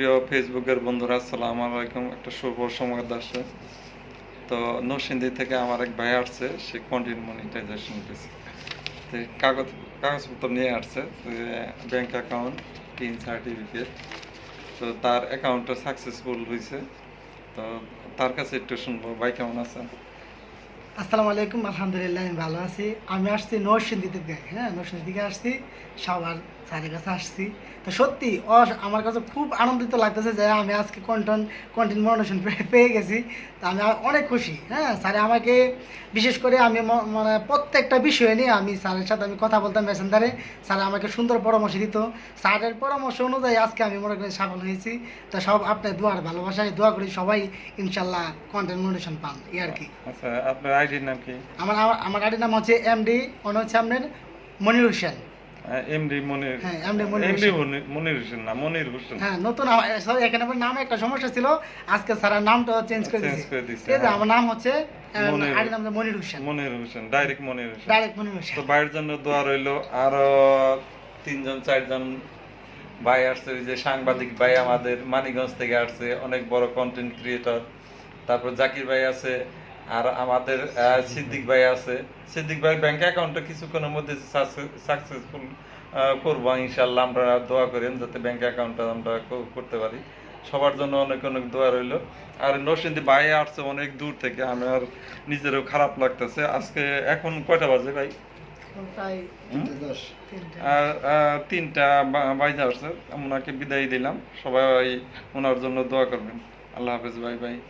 প্রিয় ফেসবুকের বন্ধুরা, আসসালামু আলাইকুম। একটা শুভ সংবাদ আসছে। তো নরসিংদী থেকে আমার এক ভাই আসছে, সে কন্টেন্ট মনিটাইজেশন পেয়েছে তো কাগজ, কাগজপত্র নিয়ে আসছে ব্যাংক অ্যাকাউন্ট পিন সার্টিফিকেট তো তার অ্যাকাউন্টটা সাকসেসফুল হয়েছে তো তার কাছে একটু শুনব। ভাই, কেমন আছেন? আসসালামু আলাইকুম, আলহামদুলিল্লাহ, আমি ভালো আছি। আমি আসছি নরসিংদী থেকে হ্যাঁ নরসিংদী থেকে আসছি, সবার স্যারের কাছে আসছি। তো সত্যি আমার কাছে খুব আনন্দিত লাগতেছে যে আমি আজকে কন্টেন্ট কন্টেন্ট মনোনেশন পেয়ে গেছি। তো আমি অনেক খুশি হ্যাঁ স্যারে আমাকে, বিশেষ করে আমি মানে প্রত্যেকটা বিষয় নিয়ে আমি স্যারের সাথে আমি কথা বলতাম মেসেঞ্জারে স্যার আমাকে সুন্দর পরামর্শ দিত। স্যারের পরামর্শ অনুযায়ী আজকে আমি মনে করি সফল হয়েছি। তো সব আপনার দোয়ার ভালোবাসায় দোয়া করি সবাই ইনশাল্লাহ কন্টেন্ট মনোনেশন পান, এই আর কি। আচ্ছা আপনার আইডির নাম কি? আমার আমার- গাড়ির নাম হচ্ছে এমডি মনে হচ্ছে আপনার মনির হোসেন। এমডি মনির হ্যাঁ, MD মনির এমডি মনির হোসেন না মনির হোসেন। হ্যাঁ নতুন সরি এখানে আমার নামে একটা সমস্যা ছিল। আজকে স্যারের নামটা চেঞ্জ করে দিয়েছে করে দিয়েছে, আছে হ্যাঁ। আমার নাম হচ্ছে। গাড়ির নাম মনির হোসেন। মনির হোসেন ডাইরেক্ট মনির হোসেন। ডাইরেক্ট মনির হোসেন। তো ভাইয়ের জন্য দোয়া রইল আরও তিনজন চারজন ভাই আসছে যে সাংবাদিক ভাই আমাদের মানিগঞ্জ থেকে আসছে অনেক বড় কন্টেন্ট ক্রিয়েটর তারপর জাকির ভাই আছে আর আমাদের সিদ্দিক ভাই আছে। সিদ্দিক ভাই ব্যাংক অ্যাকাউন্টটা কিছুক্ষণের মধ্যে সাকসেসফুল করব ইনশাল্লাহ আমরা দোয়া করেন যাতে ব্যাংক অ্যাকাউন্টটা আমরা করতে পারি। সবার জন্য অনেক অনেক দোয়া রইল। আর নরসিংদী ভাই আসছে অনেক দূর থেকে। আমার নিজেরও খারাপ লাগতেছে। আজকে এখন কয়টা বাজে ভাই? তিনটে। আর তিনটা বা- বাইজে আসছে। ওনাকে বিদায় দিলাম। সবাই ওনার জন্য দোয়া করবেন। আল্লাহ হাফেজ ভাই ভাই।